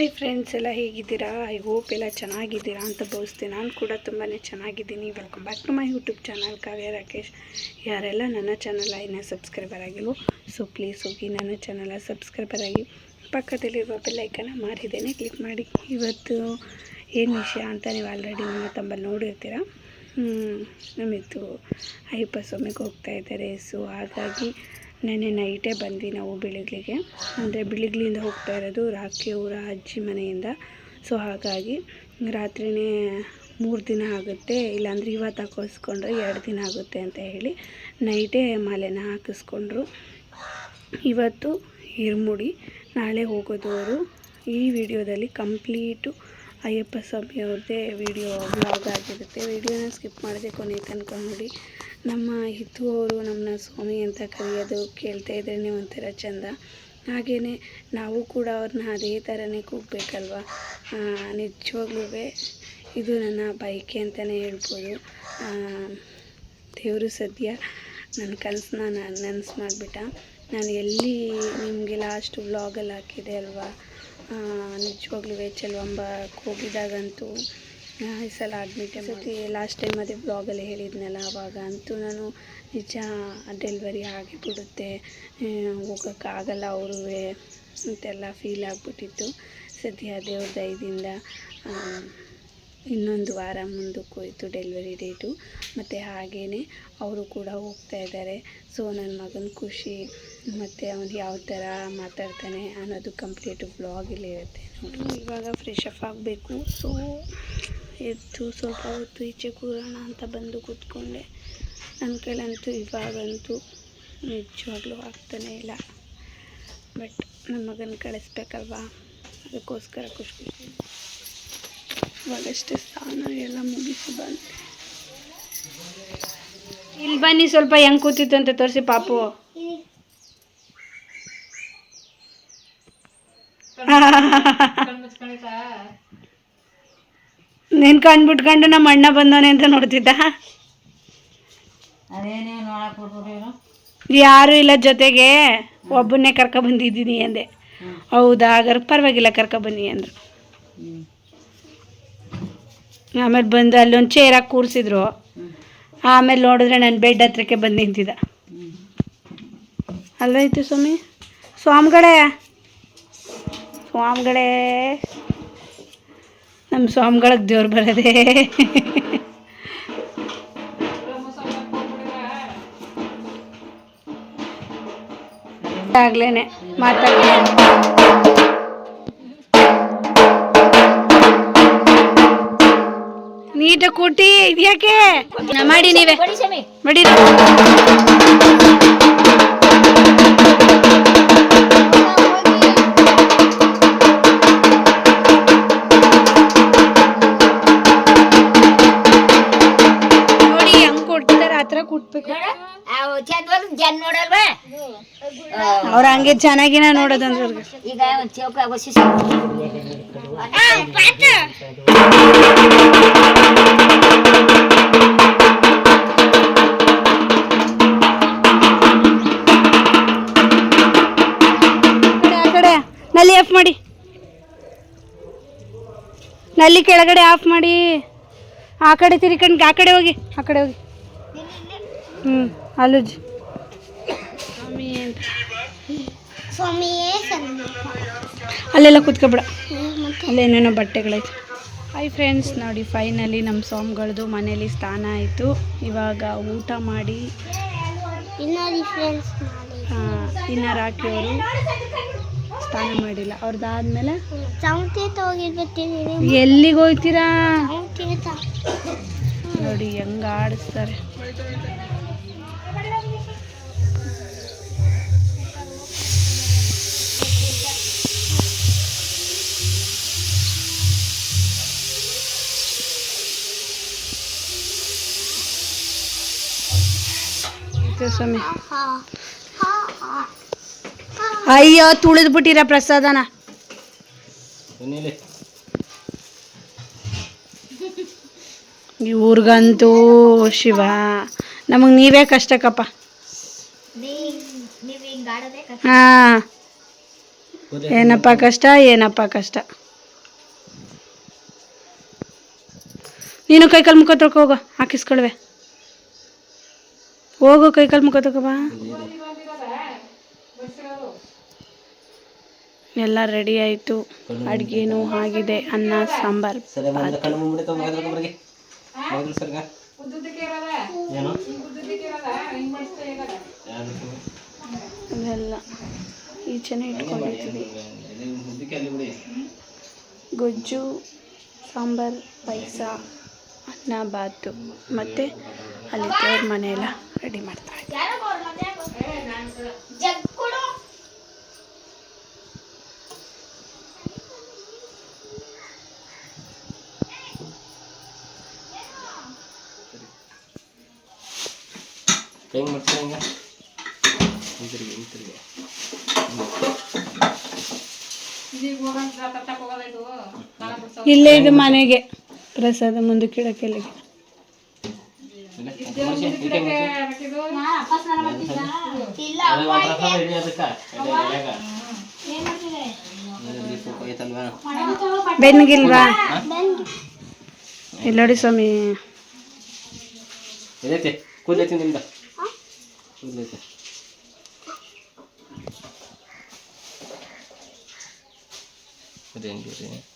Hi friends ಎಲ್ಲ ಹೇಗಿದ್ದೀರಾ? I hope ಎಲ್ಲ ಚೆನ್ನಾಗಿದ್ದೀರಾ ಅಂತ ಭಾವಿಸ್ತೀನಿ. ನಾನು ಕೂಡ ತುಂಬಾ ಚೆನ್ನಾಗಿದ್ದೀನಿ. Welcome back to my YouTube channel Kavya Rakesh ಯಾರೆಲ್ಲ ನನ್ನ ಚಾನಲ್ ಇನ್ನೂ ಸಬ್ಸ್ಕ್ರೈಬರ್ ಆಗಿಲ್ವೋ ಸೊ ಪ್ಲೀಸ್ ಹೋಗಿ ನನ್ನ ಚಾನಲ ಸಬ್ಸ್ಕ್ರೈಬರ್ ಆಗಿ ಪಕ್ಕದಲ್ಲಿರುವ ಬೆಲ್ಲೈಕನ್ನ ಮಾರಿದ್ದೇನೆ ಕ್ಲಿಕ್ ಮಾಡಿ. ಇವತ್ತು ಏನು ವಿಷಯ ಅಂತ ನೀವು ಆಲ್ರೆಡಿ ನನ್ನ ತಂಬ ನೋಡಿರ್ತೀರ? ನಮ್ಮಿತ್ತು ಅಯ್ಯಪ್ಪ ಸ್ವಾಮಿಗೆ ಹೋಗ್ತಾ ಇದ್ದಾರೆ ಸೊ ಹಾಗಾಗಿ ನೆನ್ನೆ ನೈಟೇ ಬಂದ್ವಿ ನಾವು ಬೆಳಿಗ್ಲಿಗೆ ಅಂದರೆ ಬೆಳಿಗ್ಲಿಂದ ಹೋಗ್ತಾ ಇರೋದು ರಾಖಿಯವರ ಅಜ್ಜಿ ಮನೆಯಿಂದ. ಸೊ ಹಾಗಾಗಿ ರಾತ್ರಿಯೇ ಮೂರು ದಿನ ಆಗುತ್ತೆ. ಇಲ್ಲಾಂದರೆ ಇವತ್ತು ಹಾಕಿಸ್ಕೊಂಡ್ರೆ ಎರಡು ದಿನ ಆಗುತ್ತೆ ಅಂತ ಹೇಳಿ ನೈಟೇ ಮಾಲೆನ ಹಾಕಿಸ್ಕೊಂಡ್ರು. ಇವತ್ತು ಇರ್ಮುಡಿ, ನಾಳೆ ಹೋಗೋದು ಅವರು ಈ ವಿಡಿಯೋದಲ್ಲಿ ಕಂಪ್ಲೀಟು ಅಯ್ಯಪ್ಪ ಸ್ವಾಮಿಯವ್ರದ್ದೇ ವಿಡಿಯೋ ಬ್ಲಾಗ್ ಆಗಿರುತ್ತೆ. ವಿಡಿಯೋನ ಸ್ಕಿಪ್ ಮಾಡದೆ ಕೊನೆ ತನಕ ನೋಡಿ. ನಮ್ಮ ಹಿತ್ತು ಅವರು ನಮ್ಮನ್ನ ಸ್ವಾಮಿ ಅಂತ ಕರೆಯೋದು ಕೇಳ್ತಾ ಇದ್ರೇ ಒಂಥರ ಚಂದ. ಹಾಗೆಯೇ ನಾವು ಕೂಡ ಅವ್ರನ್ನ ಅದೇ ಥರನೇ ಕೂಗಬೇಕಲ್ವ? ನಿಜವಾಗ್ಲೂ ಇದು ನನ್ನ ಬೈಕೆ ಅಂತಲೇ ಹೇಳ್ಬೋದು. ದೇವರು ಸದ್ಯ ನನ್ನ ಕನಸನ್ನ ನಾನು ನನಸು ಮಾಡಿಬಿಟ್ಟ. ನಾನು ಎಲ್ಲಿ ನಿಮಗೆ ಲಾಸ್ಟ್ ವ್ಲಾಗಲ್ಲಿ ಹಾಕಿದೆ ಅಲ್ವಾ? ನಿಜವಾಗ್ಲೂ ಚೆಲ್ವಂಬ ಹೋಗಿದ್ದಾಗಂತೂ ಈ ಸಲ ಅಡ್ಮಿಟ್ ಸತಿ ಲಾಸ್ಟ್ ಟೈಮ್ ಅದೇ ಬ್ಲಾಗಲ್ಲಿ ಹೇಳಿದ್ನಲ್ಲ ಆವಾಗ ಅಂತೂ ನಾನು ನಿಜ ಡೆಲ್ವರಿ ಆಗಿಬಿಡುತ್ತೆ ಹೋಗೋಕ್ಕಾಗಲ್ಲ ಅವರು ಅಂತೆಲ್ಲ ಫೀಲ್ ಆಗಿಬಿಟ್ಟಿತ್ತು. ಸದ್ಯ ದೇವ್ರ ದಯದಿಂದ ಇನ್ನೊಂದು ವಾರ ಮುಂದಕ್ಕೆ ಹೋಯಿತು ಡೆಲಿವರಿ ಡೇಟು ಮತ್ತು ಹಾಗೇ ಅವರು ಕೂಡ ಹೋಗ್ತಾ ಇದ್ದಾರೆ. ಸೊ ನನ್ನ ಮಗನ ಖುಷಿ, ಮತ್ತು ಅವನು ಯಾವ ಥರ ಮಾತಾಡ್ತಾನೆ ಅನ್ನೋದು ಕಂಪ್ಲೀಟ್ ಬ್ಲಾಗಲ್ಲಿ ಇರುತ್ತೆ ನೋಡಿ ಇವಾಗ ಫ್ರೆಶ್ ಅಪ್ ಆಗಬೇಕು. ಸೊ ಎದ್ದು ಸ್ವಲ್ಪ ಹೊತ್ತು ಈಚೆ ಕೂರೋಣ ಅಂತ ಬಂದು ಕೂತ್ಕೊಂಡೆ. ನನ್ನ ಕೈಲಂತೂ ಇವಾಗಂತೂ ನಿಜವಾಗ್ಲೂ ಆಗ್ತಾನೇ ಇಲ್ಲ. ಬಟ್ ನನ್ನ ಮಗನ ಕಳಿಸ್ಬೇಕಲ್ವಾ? ಅದಕ್ಕೋಸ್ಕರ ಖುಷಿ ಖುಷಿ ಇವಾಗಷ್ಟೇ ಸ್ನಾನ ಎಲ್ಲ ಮುಗಿಸಿ ಬಂದೆ. ಇಲ್ಲಿ ಬನ್ನಿ ಸ್ವಲ್ಪ ಹೆಂಗೆ ಕೂತಿತ್ತು ಅಂತ ತೋರಿಸಿ ಪಾಪು. ನಿನ್ ಕಂಡ್ಬಿಟ್ಕೊಂಡು ನಮ್ಮ ಅಣ್ಣ ಬಂದವನೆ ಅಂತ ನೋಡ್ತಿದ್ದ? ಯಾರು ಇಲ್ಲ ಜೊತೆಗೆ ಒಬ್ಬನ್ನೇ ಕರ್ಕ ಬಂದಿದ್ದೀನಿ ಅಂದೆ. ಹೌದಾ? ಹಾಗಾದ್ರೆ ಪರವಾಗಿಲ್ಲ ಕರ್ಕೊ ಬನ್ನಿ ಅಂದರು. ಆಮೇಲೆ ಬಂದು ಅಲ್ಲೊಂದು ಚೇರಾಗಿ ಕೂರಿಸಿದ್ರು. ಆಮೇಲೆ ನೋಡಿದ್ರೆ ನನ್ನ ಬೆಡ್ ಹತ್ರಕ್ಕೆ ಬಂದು ನಿಂತಿದ್ದ. ಅಲ್ಲೈತೆ ಸ್ವಾಮಿ? ಸ್ವಾಮಿಗಳೇ? ಸ್ವಾಮಿಗಳೇ? ನಮ್ಮ ಸ್ವಾಮಿಗಳಿಗೆ ದೇವ್ರು ಬರೋದೇ. ಆಗ್ಲೇನೆ ಮಾತಾಡ್ತೀನಿ ನೀಟ ಕೂಟಿ ಇದ್ಯಾಕೆ? ಮಾಡಿ ನೀವೇ. ಮಾಡಿ ಜನ್ ನೋಡಲ್ವಾ? ಅವ್ರ ಹಂಗೆ ಚೆನ್ನಾಗಿನ ನೋಡೋದಂದ್ರೆ ಈಗ ಒಂದ್ ಚೌಕ ಕಡೆ ನಲ್ಲಿ ಆಫ್ ಮಾಡಿ. ನಲ್ಲಿ ಕೆಳಗಡೆ ಆಫ್ ಮಾಡಿ. ಆ ಕಡೆ ತಿರ್ಕಂಡ್ ಆ ಕಡೆ ಹೋಗಿ ಆ ಕಡೆ ಹೋಗಿ. ಹ್ಞೂ ಅಲ್ಲುಜ್. ಅಲ್ಲೆಲ್ಲ ಕೂತ್ಕೊಬಿಡ. ಅಲ್ಲೇನೇನೋ ಬಟ್ಟೆಗಳೈತೆ. ಹಾಯ್ ಫ್ರೆಂಡ್ಸ್ ನೋಡಿ ಫೈನಲಿ ನಮ್ಮ ಸ್ವಾಮಿಗಳದ್ದು ಮನೇಲಿ ಸ್ನಾನ ಆಯಿತು. ಇವಾಗ ಊಟ ಮಾಡಿ. ಇನ್ನು ಹಾಕಿಯವರು ಸ್ನಾನ ಮಾಡಿಲ್ಲ. ಅವ್ರದ್ದಾದ್ಮೇಲೆ ಎಲ್ಲಿಗೆ ಹೋಗ್ತೀರಾ ನೋಡಿ ಹೆಂಗ ಆಡಿಸ್ತಾರೆ. ಸ್ವಾಮಿ? ಅಯ್ಯೋ ತುಳಿದ್ಬಿಟ್ಟಿರ ಪ್ರಸಾದನ. ಇವ್ರಿಗಂತೂ ಶಿವ ನಮಗೆ ನೀವೇ ಕಷ್ಟಕ್ಕಪ್ಪ ಹಾಂ. ಏನಪ್ಪ ಕಷ್ಟ ಏನಪ್ಪ ಕಷ್ಟ. ನೀನು ಕೈ ಕಾಲು ಮುಖ ತೊಳ್ಕೊ ಹಾಕಿಸ್ಕೊಳ್ವೆ. ಹೋಗು ಕೈಕಾಲು ಮುಖ ತೊಳ್ಕೊ ಬಾ. ಎಲ್ಲ ರೆಡಿ ಆಯಿತು. ಅಡುಗೆನೂ ಆಗಿದೆ. ಅನ್ನ ಸಾಂಬಾರು ಅದೆಲ್ಲ ಈಚೆನೆ ಇಟ್ಕೊಂಡಿರ್ತೀವಿ ಇವೆಲ್ಲ ಈಚೆನೇ ಇಟ್ಕೊಂಡಿದ್ದೀವಿ ಗೊಜ್ಜು ಸಾಂಬಾರು ಪಾಯಸ ಅನ್ನ ಬಾತು ಮತ್ತು ಅಲ್ಲಿ ದೇವ್ರ ಮನೆಯೆಲ್ಲ ರೆಡಿ ಮಾಡ್ತಾರೆ ಹೆಂಗೆ ಮಾಡ್ತಾರೆ ಹೆಂಗೆ? ಹಿಂತಿರುಗಿ ಹಿಂತಿರುಗಿ. ಇಲ್ಲೇ ಇದು ಮನೆಗೆ. ಪ್ರಸಾದ ಮುಂದಕ್ಕೆ ಇಡೋಕ್ಕೆಲ್ಲ ಬೆನ್ಗಿಲ್ವಾ? ಇಲ್ಲಿ ನೋಡಿ ಸ್ವಾಮಿ. ಇದೈತೆ ಕೂದಲೈತಿ ನಿಮ್ದ? ಕೂದಲೈತೆ. ಅದೇನು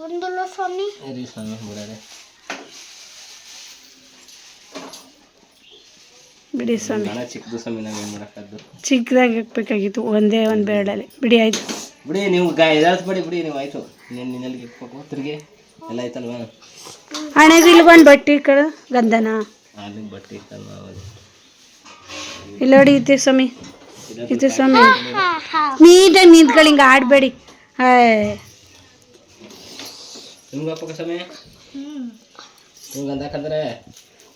ಸ್ವಾಮಿ? ಬಿಡಿ ಸ್ವಾಮಿ. ಚಿಕ್ಕದು ಸ್ವಾಮಿ ನಾವು ಏನು ಮಾಡೋಕ್ಕದ್ದು? ಚಿಕ್ಕದಾಗಿ ಹಾಕ್ಬೇಕಾಗಿತ್ತು ಒಂದೇ ಒಂದು ಬೇಡಲ್ಲಿ ಬಿಡಿ ಆಯ್ತು. ಬಿಡಿ ನೀವು ಗಾ ಬಿಡಿ ನೀವು ಆಯಿತು. ನೀನು ನಿನ್ನಲ್ಲಿ ಇಟ್ಬೇಕು ತಿರುಗಿ. ಎಲ್ಲ ಆಯ್ತಲ್ವಾ? ಒಂದು ಬಟ್ಟೆ ಕಡೆ ಗಂಧನ. ಅಲ್ಲಿ ಬಟ್ಟೆ ಇತ್ತಲ್ವಾ ಇಲ್ಲ ಇಲ್ಲಿ ನೋಡಿ ಇತ್ತೆ ಸ್ವಾಮಿ. ಇತ್ತೆ ಸ್ವಾಮಿ. ನೀಟಾಗಿ ನಿಂತ್ಕೊಳ್ಳಿ ಹಿಂಗೆ ಆಡಬೇಡಿ. ಹಾಯ್ ನಿಮ್ಗೆ ಅಪ್ಪಕ್ಕ ಸಮಯ ನಿಮ್ಗೆ ಗಂಧ ಹಾಕಂದ್ರೆ?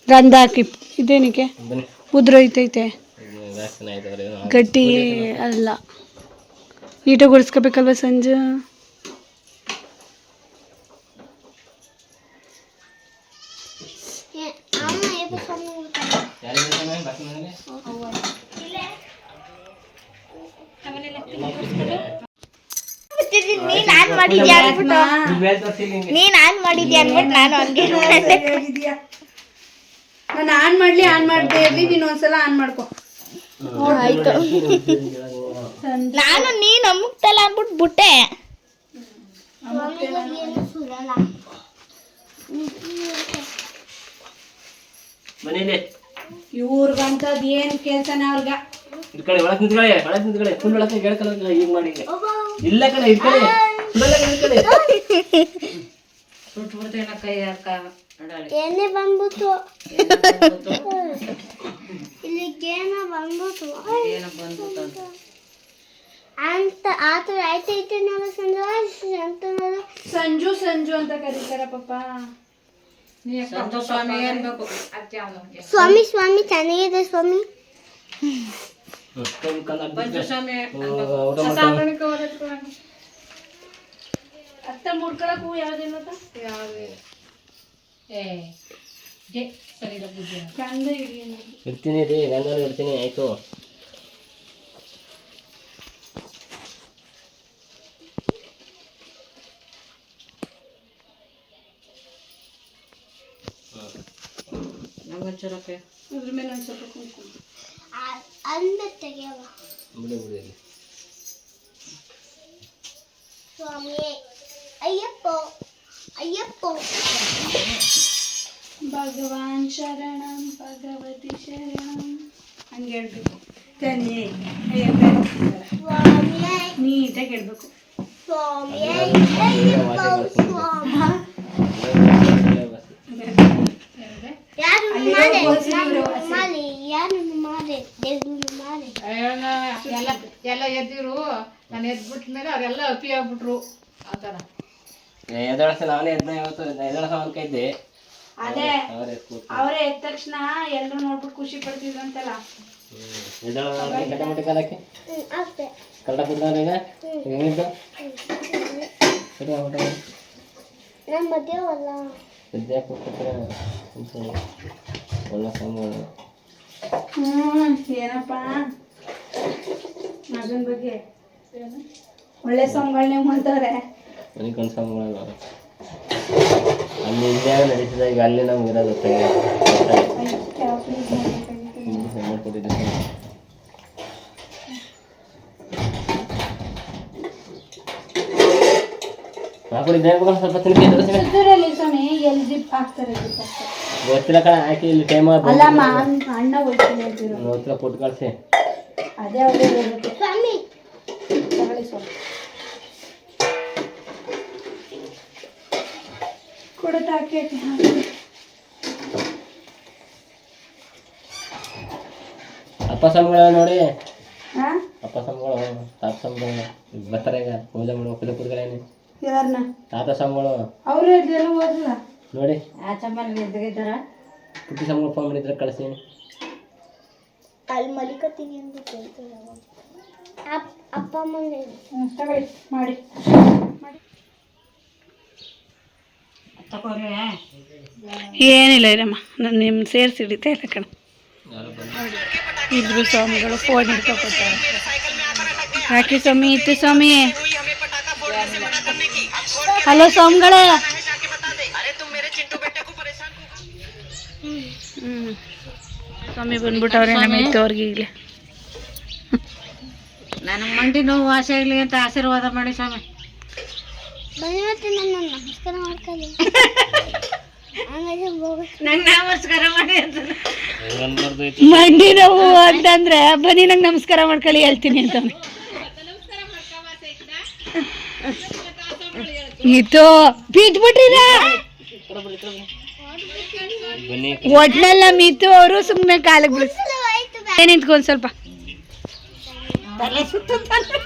ಗಂಧ ಹಾಕಿ ಇದೇನಕ್ಕೆ? ಬನ್ನಿ. ಉದ್ರೋಯ್ತೈತೆ ವ್ಯಾಕ್ಸಿನ್ ಆಯ್ತವ್ರೆ ಗಟ್ಟಿ ಅಲ್ಲ. ನೀಟಾಗಿ ಗುಡಿಸ್ಕೋಬೇಕಲ್ವ ಸಂಜೆ? ಯಾರಿಗೆ ಮಾಡಿದ್ಯಾ ಅನ್ಬಿಟ್ಟು. ನೀನ್ ಆನ್ ಮಾಡಿದ್ಯಾ ಅನ್ಬಿಟ್ಟು ನಾನು ಹಂಗೆ ನಾನು ಆನ್ ಮಾಡ್ಲಿ ಆನ್ ಮಾಡ್ತಾ ಇರ್ಲಿ ನೀನು ಒಂದ್ಸಲ ಆನ್ ಮಾಡ್ಕೋ. ಆಯ್ತು. ನಾನು ನೀನ್ ಅಮ್ಮುಕ್ತಲ್ಲ ಅನ್ಬಿಟ್ಟು ಬಿಟ್ಟೆ. ಮನೇಲಿ ಇವ್ರಿಗಂತದ್ ಏನ್ ಕೆಲ್ಸನ ಅವ್ರಿಗ. ನಿಂತ್ಕೊಳ್ಳಿ ನಿಂತ್ಕೊಳ್ಳಿ. ಫುಲ್ ಈಗ ಮಾಡಿ. ಇಲ್ಲ ಕಡೆ ಇಟ್ಕೊಳ್ಳಿ ಏನೇ ಬಂದ್ಬಿಟ್ಟು. ಇಲ್ಲಿಗೇನ ಬಂದ್ಬಿಟ್ಟು. ಅಂತ ಆ ಥರ ಆಯ್ತೈತೆ ನೋಡು ಸಂಜು ಅಂತ ಸಂಜು ಸಂಜು ಅಂತ ಕರೀತಾರ ಪಾಪ. ಸ್ವಾಮಿ ಸ್ವಾಮಿ ಚೆನ್ನಾಗಿದೆ ಸ್ವಾಮಿ. ಹ್ಮ್. ಕೈ ಮುಖ ಹ್ಮ್, ಊಟ ಮಾಡ್ಕೊಂಡು ಅತ್ತ ಸರಿ ಯಾವ್ದೇನು ಗಂಧ ಹಿಡಿ ಇರ್ತೀನಿ ರೀ ಗಂಧನ ಇರ್ತೀನಿ ಆಯ್ತು. ಅದ್ರ ಮೇಲೆ ಒಂದ್ ಸ್ವಲ್ಪ ಕುಂಕುಮ ಅಂದ ತೆಗೆಯವ. ಬಿಡಿ ಬಿಡಿ ಇಲ್ಲಿ. ಸ್ವಾಮಿ ಅಯ್ಯಪ್ಪ ಅಯ್ಯಪ್ಪ. ಭಗವಾನ್ ಶರಣಂ ಭಗವತಿ ಶರಣಂ. ಹಂಗೆ ಹೇಳ್ಬೇಕು. ಸ್ವಾಮಿ ನೀಟಾಗಿ ಹೇಳ್ಬೇಕು. ಎಲ್ಲ ಎಲ್ಲ ಎದ್ದಿರು. ನಾನು ಎದ್ಬಿಟ್ಟ ಮೇಲೆ ಅವರೆಲ್ಲ ಅಪಿ ಆಗ್ಬಿಟ್ರು ಆ ಥರ. ನಾನೇ ಇವತ್ತು ಅದೇ ಅವರೇ ಎದ್ದ ತಕ್ಷಣ ಎಲ್ಲರೂ ನೋಡ್ಬಿಟ್ಟು ಖುಷಿ ಪಡ್ತಿದ್ರು ಅಂತಲ್ಲ. ಕಾಲಕ್ಕೆ. ಕನ್ನಡ ಈಗ ಹೆಂಗಿದ್ದು. ನಮ್ಮ ಅಲ್ಲ. ಒಳ್ಳೆ ಸಂಬಳ ಹ್ಮ್ ಏನಪ್ಪ? ಮಗನ ಬಗ್ಗೆ ಒಳ್ಳೆ ಸಾಂಗ್ಗಳನ್ನೇ ಮಾಡ್ತವ್ರೆ ಮನೆ ಮಾಡಲ್ಲ ಅಲ್ಲಿ ಇಲ್ಲೇ ನಡೀತದೆ ಈಗ ಅಲ್ಲಿ ನಮ್ಗೆ ಇರೋದು ಮಾಡ್ಕೊಟ್ಟಿದ್ದೆ ಗೊತ್ತಿಲ್ಲ ಕಣ ಹಾಕಿ ಇಲ್ಲಿ ಟೈಮ್ ಗೊತ್ತಿಲ್ಲ ಕೊಟ್ಟು ಕಳಿಸಿ ಅದೇ ಅವ್ರೇ ಹೋಗುತ್ತೆ ಸ್ವಾಮಿ ತಗೊಳ್ಳಿ ಸ್ವಾಮಿ ಕೊಡತ ಹಾಕೈತಿ ಅಪ್ಪ ಸಂಬಳ ನೋಡಿ. ಹಾ? ಅಪ್ಪ ಸಂಬಳ ತಾತ ಸಂಬಳ ಬರ್ತಾರೆ ಈಗ ಪೂಜೆ ಮಾಡುವ ಪೂಜೆ ಕೂತ್ಗಳೇನೆ ಯಾರನ್ನ ತಾತ ಸಂಬಳ ಅವ್ರು ಎಲ್ಲ ಹೋದ್ರಲ್ಲ ನೋಡಿ. ಆಚಮ್ಮಲ್ಲಿ ಎದ್ದಿದ್ದಾರ ಪುಟ್ಟಿ ಸ್ವಾಮಿಗಳು ಫೋನ್ ಮಾಡಿದ್ರೆ ಕಳಿಸಿ. ಅಲ್ಲಿ ಮಲಿಕತ್ತೀನಿ ಅಂತ ಅವಾಗ. ಅಪ್ಪ ಅಮ್ಮ ಮಾಡಿ. ಏನಿಲ್ಲ ಇರಮ್ಮ ನಾನು ನಿಮ್ಮ ಸೇರಿಸಿ ಹಿಡಿತಾ ಇಲ್ಲ ಕಣ. ಇಬ್ರು ಸ್ವಾಮಿಗಳು ಫೋನ್ ಹಿಡ್ಕೊತಾರೆ ಯಾಕೆ ಸ್ವಾಮಿ ಇತ್ತು ಸ್ವಾಮಿ. ಹಲೋ ಸ್ವಾಮಿಗಳೇ. ಹ್ಞೂ ಸ್ವಾಮಿ ಬಂದ್ಬಿಟ್ಟವ್ರೆ ನಮ್ಮ ಇತ್ತವ್ರಿಗೆ ಈಗಲೇ ನನಗೆ ಮಂಡಿ ನೋವು ವಾಸಿ ಆಗಲಿ ಅಂತ ಆಶೀರ್ವಾದ ಮಾಡಿ ಸ್ವಾಮಿ. ಬಂದಿವತ್ತು ನನ್ನ ನಮಸ್ಕಾರ ಮಾಡ್ಕೊಳ್ಳಿ ಹಂಗಾದ್ರೆ ಹೋಗ ನಂಗೆ ನಮಸ್ಕಾರ ಮಾಡಿ ಅಂತ ಮಂಡಿ ನೋವು ಅಂತಂದ್ರೆ, ಬನ್ನಿ ನಂಗೆ ನಮಸ್ಕಾರ ಮಾಡ್ಕೊಳ್ಳಿ, ಹೇಳ್ತೀನಿ ಅಂತ. ಇತ್ತು ಬೀಟ್ ಬಿಟ್ರಿರ ಒಟ್ನೆಲ್ಲ ಮೀತು ಅವರು ಸುಮ್ಮನೆ ಕಾಲಿಗೆ ಬಿಡಿಸ್ ನಿಂತ್ಕೊಂಡ್ ಸ್ವಲ್ಪ. ವಾಸಿ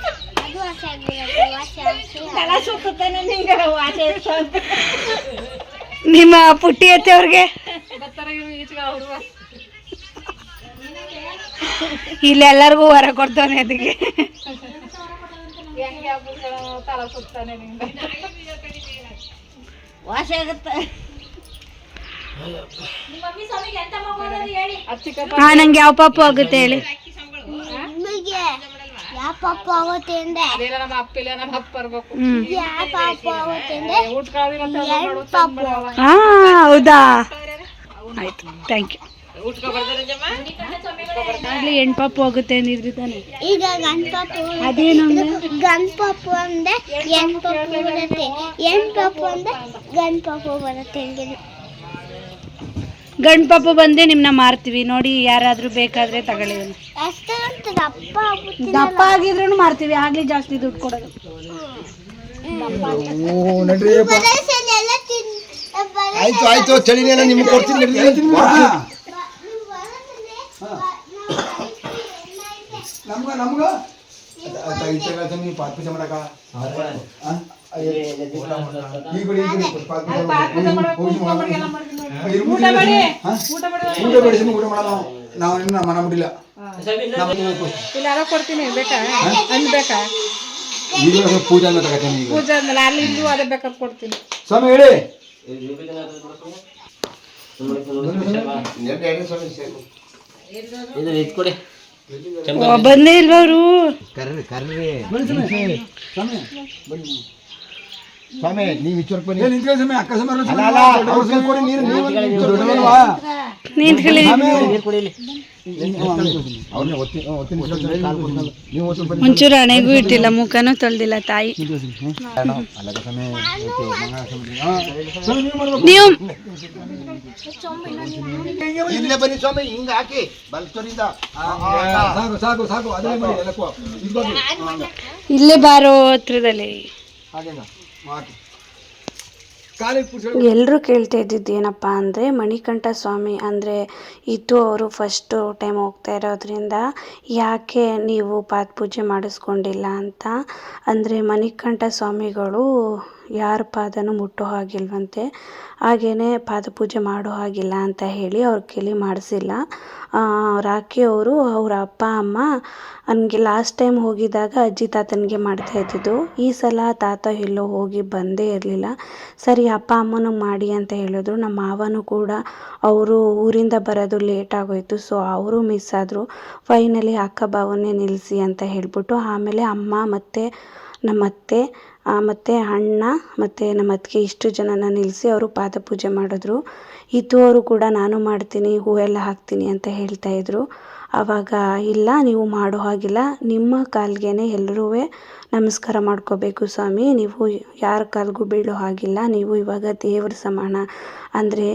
ಆಗಿ ನಿಮ್ಮ ಪುಟ್ಟಿ ಎತ್ತೆಯವ್ರಿಗೆ ಇಲ್ಲಿ ಎಲ್ಲರಿಗೂ ಹೊರ ಕೊಡ್ತಾನೆ ಅದಕ್ಕೆ. ವಾಸಿ ಆಗುತ್ತೆ. ಹಾ ನಂಗೆ ಯಾವ ಪಾಪು ಆಗುತ್ತೆ ಹೇಳಿ. ಯಾವ ಪಾಪ ಆಗುತ್ತೆ ಅಂದ್ರೆ ನಮ್ಮ ಅಪ್ಪಿಲ್ಲ ನಮ್ಮ ಅಪ್ಪ ಬರ್ಬೇಕು. ಯಾವ ಪಾಪ ಅಂದ್ರೆ ಎರಡು ಪಾಪ. ಹಾ ಹೌದಾ? ಆಯ್ತು ಥ್ಯಾಂಕ್ ಯು ಅಲ್ಲಿ ಹೆಣ್ ಪಾಪು ಆಗುತ್ತೆ ಅಂದಿದ್ರಿ ತಾನೆ. ಈಗ ಗಣಪಾಪು ಅದೇನು ಗಣಪಾಪು ಗಣಪಪ್ಪು ಅಂದ್ರೆ ಹೆಣ್ ಪಪ್ಪು ಬರುತ್ತೆ. ಹೆಣ್ ಪಪ್ಪು ಅಂದ್ರೆ ಗಣಪಾಪು ಬರುತ್ತೆ ಹಂಗೆ ಗಂಡ್ ಪಾಪು ಬಂದೆ ನಿಮ್ನ ಮಾರ್ತೀವಿ. ನೋಡಿ ಯಾರಾದ್ರೂ ಬೇಕಾದ್ರೆ ತಗೊಳ್ಳಿ ದಪ್ಪ ಆಗಿದ್ರೂ ಮಾರ್ತೀವಿ. ಆಗ್ಲಿ ಜಾಸ್ತಿ ದುಡ್ಡು ಕೊಡೋದು. ಆಯ್ತು ಆಯ್ತು ಚಳಿನೆಲ್ಲ ನಿಮ್ಗೆ ಕೊಡ್ತೀನಿ. ನಮ್ಗ ನಮ್ಗ? ಮಾಡಕ ಊಟ ಮಾಡಿ. ಊಟ ಬಡಿಸಿ ಊಟ ಮಾಡಲ್ಲ ನಾವು. ನಿನ್ನ ಮನ ಬಿಡಿಲ್ಲ ಕೊಡ್ತೀನಿ. ಬೇಕಾ? ಬೇಕಾ? ಈಗ ಪೂಜೆ ಅಂತ ತಗೋತೀನಿ ಈಗ. ಪೂಜೆ ಆದ್ಮೇಲೆ ಅಲ್ಲಿ ಇಲ್ಲೂ ಅದೇ ಬೇಕಾದ್ರೆ ಕೊಡ್ತೀನಿ. ಸ್ವಾಮಿ ಹೇಳಿ. ಇದು ಬಂದೇ ಇಲ್ವಾ ಅವರು? Curry curry. ಸ್ವಾಮಿ ಬನ್ನಿ. ಸ್ವಾಮಿ ನೀವು ವಿಚಾರಕ್ಕೆ ಬನ್ನಿ. ನಿಂತ್ಕೊಳ್ಳಿ ಸ್ವಾಮಿ ಅಕ್ಕ ಸ್ವಾಮಿ ಅಲ್ಲ ಅಲ್ಲ ಅವ್ರ ಸ್ವಾಮಿ ಕೊಡಿ ನೀರು ನೀವು ದೊಡ್ಡವರಲ್ವಾ ನಿಂತ್ಕೊಳ್ಳಿ ನೀರು ಕುಡಿಲಿ ಅವ್ರನ್ನ ಒತ್ತಿ ಒತ್ತಿನ ಕಾಲು ಕೊಡ್ತಾನಲ್ಲ. ನೀವು ಒತ್ತಿನ ಬನ್ನಿ ಒಂಚೂರು ಹಣೆಗೂ ಇಟ್ಟಿಲ್ಲ ಮುಖನೂ ತೊಳ್ದಿಲ್ಲ ತಾಯಿ. ಅಲ್ಲ ಸ್ವಾಮಿ ಒತ್ತಿ, ಮಂಗ ಸ್ವಾಮಿ. ಹಾ, ಸ್ವಾಮಿ ನೀವು ಮಾಡ್ಬೇಕು. ನೀವು ಇಲ್ಲೇ ಬನ್ನಿ ಸ್ವಾಮಿ ಹಿಂಗ ಹಾಕಿ. ಬಲ್ತೋರಿಂದ ಸಾಕು ಸಾಕು ಸಾಕು. ಅದೇ ಮಾಡಿ ಎಲ್ಲಕ್ಕೂ ಇದು ಬನ್ನಿ ಇಲ್ಲೇ ಬಾರೋ ಹತ್ರದಲ್ಲಿ. ಹಾಗೆ ಎಲ್ಲರೂ ಕೇಳ್ತಾ ಇದ್ದಿದ್ದು ಏನಪ್ಪ ಅಂದರೆ ಮಣಿಕಂಠ ಸ್ವಾಮಿ ಅಂದರೆ ಇದು ಅವರು ಫಸ್ಟು ಟೈಮ್ ಹೋಗ್ತಾ ಇರೋದ್ರಿಂದ ಯಾಕೆ ನೀವು ಪಾದ ಪೂಜೆ ಮಾಡಿಸ್ಕೊಂಡಿಲ್ಲ ಅಂತ ಅಂದರೆ ಮಣಿಕಂಠ ಸ್ವಾಮಿಗಳು ಯಾರ ಪಾದನೂ ಮುಟ್ಟೋ ಹಾಗಿಲ್ವಂತೆ. ಹಾಗೆಯೇ ಪಾದಪೂಜೆ ಮಾಡೋ ಹಾಗಿಲ್ಲ ಅಂತ ಹೇಳಿ ಅವ್ರ ಕೇಳಿ ಮಾಡಿಸಿಲ್ಲ. ರಾಖಿ ಅವರು ಅವರ ಅಪ್ಪ ಅಮ್ಮ ನನಗೆ ಲಾಸ್ಟ್ ಟೈಮ್ ಹೋಗಿದ್ದಾಗ ಅಜ್ಜಿ ತಾತನಿಗೆ ಮಾಡ್ತಾ ಇದ್ದಿದ್ದು. ಈ ಸಲ ತಾತ ಎಲ್ಲೋ ಹೋಗಿ ಬಂದೇ ಇರಲಿಲ್ಲ. ಸರಿ ಅಪ್ಪ ಅಮ್ಮನೂ ಮಾಡಿ ಅಂತ ಹೇಳಿದ್ರು. ನಮ್ಮ ಮಾವನೂ ಕೂಡ ಅವರು ಊರಿಂದ ಬರೋದು ಲೇಟ್ ಆಗೋಯ್ತು ಸೊ ಅವರು ಮಿಸ್ ಆದರು. ಫೈನಲಿ ಅಕ್ಕ ಬಾವನ್ನೇ ನಿಲ್ಲಿಸಿ ಅಂತ ಹೇಳಿಬಿಟ್ಟು ಆಮೇಲೆ ಅಮ್ಮ ಮತ್ತು ನಮ್ಮ ಅತ್ತೆ ಆ, ಮತ್ತು ಅಣ್ಣ, ಮತ್ತು ನಮ್ಮ ಅತ್ತಿಗೆ ಇಷ್ಟು ಜನನ ನಿಲ್ಲಿಸಿ ಅವರು ಪಾದಪೂಜೆ ಮಾಡಿದ್ರು. ಅವರು ಕೂಡ, ನಾನು ಮಾಡ್ತೀನಿ, ಹೂವೆಲ್ಲ ಹಾಕ್ತೀನಿ ಅಂತ ಹೇಳ್ತಾ ಇದ್ರು. ಆವಾಗ ಇಲ್ಲ, ನೀವು ಮಾಡೋ ಹಾಗಿಲ್ಲ. ನಿಮ್ಮ ಕಾಲಿಗೆ ಎಲ್ಲರೂ ನಮಸ್ಕಾರ ಮಾಡ್ಕೋಬೇಕು ಸ್ವಾಮಿ. ನೀವು ಯಾರ ಕಾಲಿಗೂ ಬೀಳೋ ಹಾಗಿಲ್ಲ. ನೀವು ಇವಾಗ ದೇವ್ರ ಸಮಾನ. ಅಂದರೆ,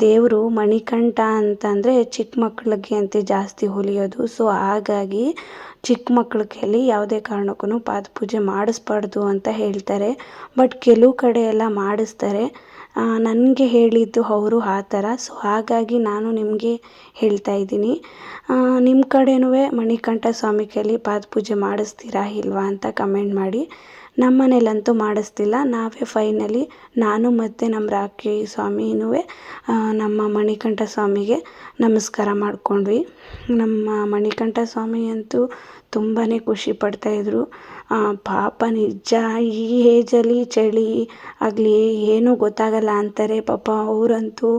ದೇವರು ಮಣಿಕಂಠ ಅಂತಂದರೆ ಚಿಕ್ಕ ಮಕ್ಕಳಿಗೆ ಅಂತ ಜಾಸ್ತಿ ಹೊಲಿಯೋದು. ಸೊ, ಹಾಗಾಗಿ ಚಿಕ್ಕ ಮಕ್ಕಳ ಕೈಲಿ ಯಾವುದೇ ಕಾರಣಕ್ಕೂ ಪಾದಪೂಜೆ ಮಾಡಿಸ್ಬಾರ್ದು ಅಂತ ಹೇಳ್ತಾರೆ. ಬಟ್, ಕೆಲವು ಕಡೆ ಎಲ್ಲ ಮಾಡಿಸ್ತಾರೆ. ನನಗೆ ಹೇಳಿದ್ದು ಅವರು ಆ ಥರ. ಸೊ ಹಾಗಾಗಿ ನಾನು ನಿಮಗೆ ಹೇಳ್ತಾ ಇದ್ದೀನಿ. ನಿಮ್ಮ ಕಡೆನೂ ಮಣಿಕಂಠ ಸ್ವಾಮಿ ಕೈಲಿ ಪಾದಪೂಜೆ ಮಾಡಿಸ್ತೀರಾ ಇಲ್ವಾ ಅಂತ ಕಮೆಂಟ್ ಮಾಡಿ. ನಮ್ಮ ಮನೇಲಂತೂ ಮಾಡಿಸ್ತಿಲ್ಲ. ನಾವೇ ಫೈನಲಿ ನಾನು ಮತ್ತು ನಮ್ಮ ರಾಕಿ ಸ್ವಾಮಿನೂ ನಮ್ಮ ಮಣಿಕಂಠ ಸ್ವಾಮಿಗೆ ನಮಸ್ಕಾರ ಮಾಡಿಕೊಂಡ್ವಿ. ನಮ್ಮ ಮಣಿಕಂಠ ಸ್ವಾಮಿ ಅಂತೂ ತುಂಬಾ ಖುಷಿ ಪಡ್ತಾಯಿದ್ರು ಪಾಪ ನಿಜ, ಈ ಏಜಲ್ಲಿ ಚಳಿ ಆಗಲಿ, ಏನೂ ಗೊತ್ತಾಗಲ್ಲ ಅಂತಾರೆ. ಪಾಪ ಅವರಂತೂ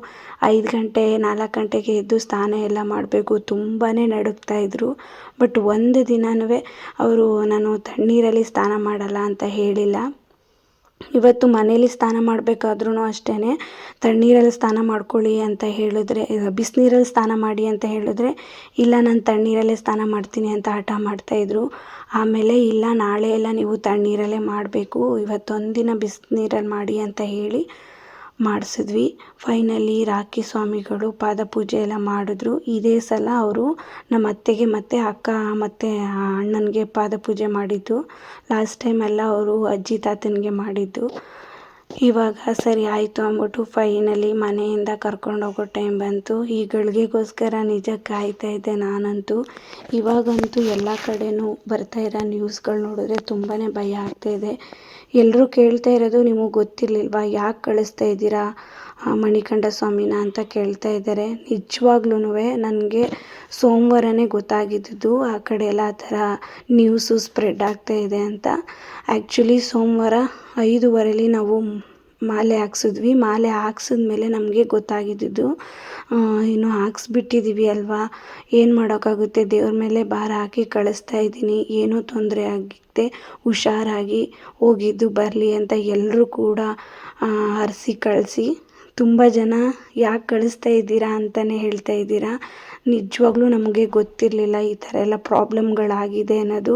ಐದು ಗಂಟೆ, ನಾಲ್ಕು ಗಂಟೆಗೆ ಎದ್ದು ಸ್ನಾನ ಎಲ್ಲ ಮಾಡಬೇಕು ತುಂಬಾ ನಡುಗ್ತಾಯಿದ್ರು ಬಟ್ ಒಂದು ದಿನವೂ ಅವರು, ನಾನು ತಣ್ಣೀರಲ್ಲಿ ಸ್ನಾನ ಮಾಡಲ್ಲ ಅಂತ ಹೇಳಿಲ್ಲ. ಇವತ್ತು ಮನೇಲಿ ಸ್ನಾನ ಮಾಡಬೇಕಾದ್ರೂ ಅಷ್ಟೇ ತಣ್ಣೀರಲ್ಲಿ ಸ್ನಾನ ಮಾಡ್ಕೊಳ್ಳಿ ಅಂತ ಹೇಳಿದ್ರೆ ಬಿಸಿನೀರಲ್ಲಿ ಸ್ನಾನ ಮಾಡಿ ಅಂತ ಹೇಳಿದ್ರೆ, ಇಲ್ಲ ನಾನು ತಣ್ಣೀರಲ್ಲೇ ಸ್ನಾನ ಮಾಡ್ತೀನಿ ಅಂತ ಹಠ ಮಾಡ್ತಾಯಿದ್ರು ಆಮೇಲೆ ಇಲ್ಲ, ನಾಳೆ ಎಲ್ಲ ನೀವು ತಣ್ಣೀರಲ್ಲೇ ಮಾಡಬೇಕು, ಇವತ್ತೊಂದಿನ ಬಿಸಿನೀರಲ್ಲಿ ಮಾಡಿ ಅಂತ ಹೇಳಿ ಮಾಡಿಸಿದ್ವಿ. ಫೈನಲಿ ರಾಕಿ ಸ್ವಾಮಿಗಳು ಪಾದಪೂಜೆ ಎಲ್ಲ ಮಾಡಿದ್ರು. ಇದೇ ಸಲ ಅವರು ನಮ್ಮ ಅತ್ತೆಗೆ ಮತ್ತು ಅಕ್ಕ ಮತ್ತು ಅಣ್ಣನಿಗೆ ಪಾದಪೂಜೆ ಮಾಡಿದ್ದು. ಲಾಸ್ಟ್ ಟೈಮೆಲ್ಲ ಅವರು ಅಜ್ಜಿ ತಾತನಿಗೆ ಮಾಡಿದ್ದು. ಇವಾಗ ಸರಿ ಆಯಿತು ಅಂದ್ಬಿಟ್ಟು ಫೈನಲಿ ಮನೆಯಿಂದ ಕರ್ಕೊಂಡು ಹೋಗೋ ಟೈಮ್ ಬಂತು. ಈ ಗಳಿಗೆಗೋಸ್ಕರ ನಿಜ ಕಾಯ್ತಾ ಇದ್ದೆ ನಾನಂತೂ. ಇವಾಗಂತೂ ಎಲ್ಲ ಕಡೆಯೂ ಬರ್ತಾ ಇರೋ ನ್ಯೂಸ್ಗಳು ನೋಡಿದ್ರೆ ತುಂಬಾ ಭಯ ಆಗ್ತಾಯಿದೆ ಎಲ್ಲರೂ ಕೇಳ್ತಾ ಇರೋದು ನಿಮಗೆ ಗೊತ್ತಿರಲಿಲ್ವಾ? ಯಾಕೆ ಕಳಿಸ್ತಾ ಇದ್ದೀರಾ ಮಣಿಕಂಠ ಸ್ವಾಮಿನ ಅಂತ ಕೇಳ್ತಾ ಇದ್ದಾರೆ. ನಿಜವಾಗ್ಲೂ ನನಗೆ ಸೋಮವಾರನೇ ಗೊತ್ತಾಗಿದ್ದು ಆ ಕಡೆ ಎಲ್ಲ ಆ ಥರ ನ್ಯೂಸು ಸ್ಪ್ರೆಡ್ ಆಗ್ತಾ ಇದೆ ಅಂತ. ಆ್ಯಕ್ಚುಲಿ ಸೋಮವಾರ ಐದುವರೆಲಿ ನಾವು ಮಾಲೆ ಹಾಕ್ಸಿದ್ವಿ. ಮಾಲೆ ಹಾಕ್ಸಿದ್ಮೇಲೆ ನಮಗೆ ಗೊತ್ತಾಗಿದ್ದಿದ್ದು ಇನ್ನು ಹಾಕ್ಸ್ಬಿಟ್ಟಿದ್ದೀವಿ ಅಲ್ವಾ? ಏನು ಮಾಡೋಕ್ಕಾಗುತ್ತೆ? ದೇವ್ರ ಮೇಲೆ ಭಾರ ಹಾಕಿ ಕಳಿಸ್ತಾ ಇದ್ದೀನಿ. ಏನೂ ತೊಂದರೆ ಆಗದೆ ಹುಷಾರಾಗಿ ಹೋಗಿದ್ದು, ಬರಲಿ ಅಂತ ಎಲ್ಲರೂ ಕೂಡ ಹರಿಸಿ ಕಳಿಸಿ. ತುಂಬ ಜನ ಯಾಕೆ ಕಳಿಸ್ತಾ ಇದ್ದೀರಾ ಅಂತಲೇ ಹೇಳ್ತಾ ಇದ್ದೀರಾ? ನಿಜವಾಗ್ಲೂ ನಮಗೆ ಗೊತ್ತಿರಲಿಲ್ಲ ಈ ಥರ ಎಲ್ಲ ಪ್ರಾಬ್ಲಮ್ಗಳಾಗಿದೆ ಅನ್ನೋದು.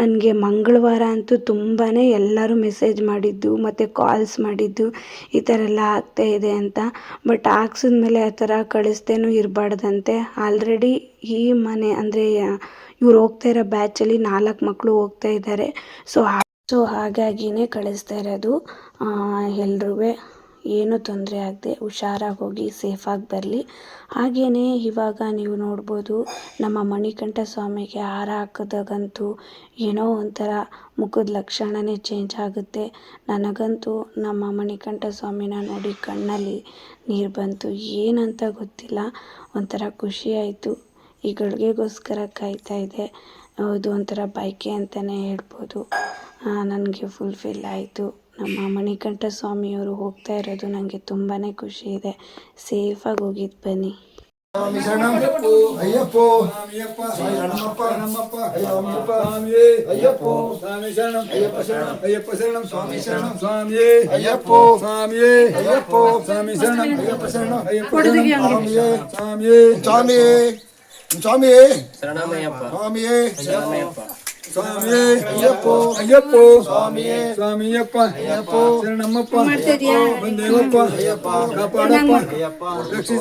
ನನಗೆ ಮಂಗಳವಾರ ಅಂತೂ ತುಂಬಾ ಎಲ್ಲರೂ ಮೆಸೇಜ್ ಮಾಡಿದ್ದು, ಮತ್ತು ಕಾಲ್ಸ್ ಮಾಡಿದ್ದು, ಈ ಥರ ಎಲ್ಲ ಆಗ್ತಾ ಇದೆ ಅಂತ. ಬಟ್ ಹಾಕ್ಸಿದ್ಮೇಲೆ ಆ ಥರ ಕಳಿಸ್ದೇನೂ ಇರಬಾರ್ದಂತೆ. ಆಲ್ರೆಡಿ ಈ ಮನೆ ಅಂದರೆ ಇವ್ರು ಹೋಗ್ತಾ ಇರೋ ಬ್ಯಾಚಲ್ಲಿ ನಾಲ್ಕು ಮಕ್ಕಳು ಹೋಗ್ತಾ ಇದ್ದಾರೆ. ಸೊ ಸೊ ಹಾಗಾಗಿನೇ ಕಳಿಸ್ತಾ ಇರೋದು ಎಲ್ರೂ ಏನೂ ತೊಂದರೆ ಆಗದೆ ಹುಷಾರಾಗಿ ಹೋಗಿ ಸೇಫಾಗಿ ಬರಲಿ. ಹಾಗೆಯೇ ಇವಾಗ ನೀವು ನೋಡ್ಬೋದು, ನಮ್ಮ ಮಣಿಕಂಠ ಸ್ವಾಮಿಗೆ ಹಾರ ಹಾಕಿದಾಗಂತೂ ಏನೋ ಒಂಥರ ಮುಖದ ಲಕ್ಷಣವೇ ಚೇಂಜ್ ಆಗುತ್ತೆ. ನನಗಂತೂ ನಮ್ಮ ಮಣಿಕಂಠ ಸ್ವಾಮಿನ ನೋಡಿ ಕಣ್ಣಲ್ಲಿ ನೀರು ಬಂತು. ಏನಂತ ಗೊತ್ತಿಲ್ಲ, ಒಂಥರ ಖುಷಿ ಆಯಿತು. ಈ ಗಳಿಗೆಗೋಸ್ಕರ ಕಾಯ್ತಾ ಇದೆ. ಅದು ಒಂಥರ ಬಯಕೆ ಅಂತಲೇ ಹೇಳ್ಬೋದು. ನನಗೆ ಫುಲ್ಫಿಲ್ ಆಯಿತು. ನಮ್ಮ ಮಣಿಕಂಠ ಸ್ವಾಮಿಯವರು ಹೋಗ್ತಾ ಇರೋದು ನನಗೆ ತುಂಬಾ ಖುಷಿ ಇದೆ. ಸೇಫಾಗಿ ಹೋಗಿದ್ದು ಬನ್ನಿ. ಸ್ವಾಮಿ ಶರಣಂ ಅಯ್ಯಪ್ಪೋ. ಅಯ್ಯಪ್ಪ ನಮ್ಮಪ್ಪ ನಮ್ಮಪ್ಪ ಅಯ್ಯಪ್ಪ ಸ್ವಾಮಿಯೇ ಅಯ್ಯಪ್ಪೋ ಸ್ವಾಮಿ ಶರಣಂ ಅಯ್ಯಪ್ಪ ಶರಣಂ ಅಯ್ಯಪ್ಪ ಶರಣಂ ಸ್ವಾಮಿ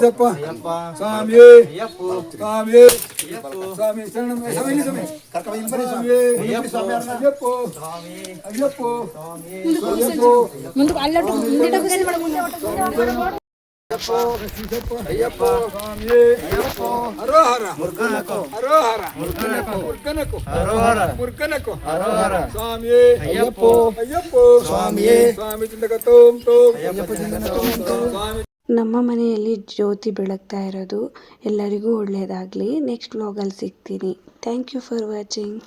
ಶರಣಂ ಸ್ವಾಮಿಯೇ ಅಯ್ಯಪ್ಪೋ ಸ್ವಾಮಿಯೇ ಅಯ್ಯಪ್ಪೋ ಸ್ವಾಮಿ ಶರಣಂ ಅಯ್ಯಪ್ಪ ಶರಣಂ ಅಯ್ಯಪ್ಪ ಶರಣಂ ಸ್ವಾಮಿಯೇ ಸ್ವಾಮಿಯೇ ಸ್ವಾಮಿಯೇ ಸ್ವಾಮಿಯೇ ಶರಣಮಯ್ಯಪ್ಪ ಸ್ವಾಮಿಯೇ ಶರಣಮಯ್ಯಪ್ಪ ಸ್ವಾಮಿಯೇ ಅಯ್ಯಪ್ಪೋ ಅಯ್ಯಪ್ಪೋ ಸ್ವಾಮಿಯೇ ಸ್ವಾಮಿಯಪ್ಪ ಅಯ್ಯಪ್ಪೋ ಶರಣಮ್ಮಪ್ಪ ಬಂದೇವಪ್ಪ ಅಯ್ಯಪ್ಪ ಕಾಪಾಡಪ್ಪ ರಕ್ಷಿಸಪ್ಪ ಸ್ವಾಮಿಯೇ ಸ್ವಾಮಿಯೇ ಸ್ವಾಮಿ ಶರಣಂ ಸ್ವಾಮಿ ಸ್ವಾಮಿ ಸ್ವಾಮಿಯೇ ಅಯ್ಯಪ್ಪೋ ಅಯ್ಯಪ್ಪೋ ಅಯ್ಯಪ್ಪೋ ಅಯ್ಯಪ್ಪ. ಅಯ್ಯಪ್ಪ. ಹರೋಹರ. ಮುರ್ಗನಕೋ ಹರೋಹರ. ಮುರ್ಗನಕೋ ಮುರ್ಗನಕೋ ಹರೋಹರ. ಮುರ್ಗನಕೋ ಹರೋಹರ. ಸ್ವಾಮಿಯೇ. ಅಯ್ಯಪ್ಪೋ. ಅಯ್ಯಪ್ಪೋ. ಸ್ವಾಮಿಯೇ. ಸ್ವಾಮಿ ಚಿಂತಕ ತೋಂ ತೋಂ. ಅಯ್ಯಪ್ಪ ಚಿಂತಕ ತೋಂ ತೋಂ. ಸ್ವಾಮಿ. ನಮ್ಮ ಮನೆಯಲ್ಲಿ ಜ್ಯೋತಿ ಬೆಳಗ್ತಾ ಇರೋದು ಎಲ್ಲರಿಗೂ ಒಳ್ಳೆಯದಾಗಲಿ. ನೆಕ್ಸ್ಟ್ ವ್ಲಾಗಲ್ಲಿ ಸಿಗ್ತೀನಿ. Thank you for watching